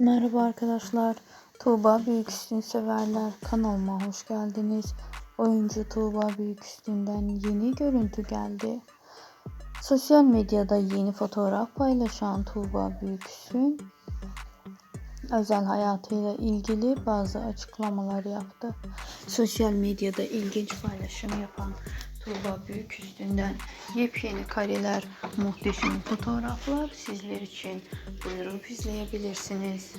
Merhaba arkadaşlar. Tuğba Büyüküstün severler kanalıma hoş geldiniz. Oyuncu Tuğba Büyüküstün'den yeni görüntü geldi. Sosyal medyada yeni fotoğraf paylaşan Tuğba Büyüküstün özel hayatıyla ilgili bazı açıklamalar yaptı. Sosyal medyada ilginç paylaşım yapan Tuğba Büyüküstün'den yepyeni kareler, muhteşem fotoğraflar sizler için buyurup izleyebilirsiniz.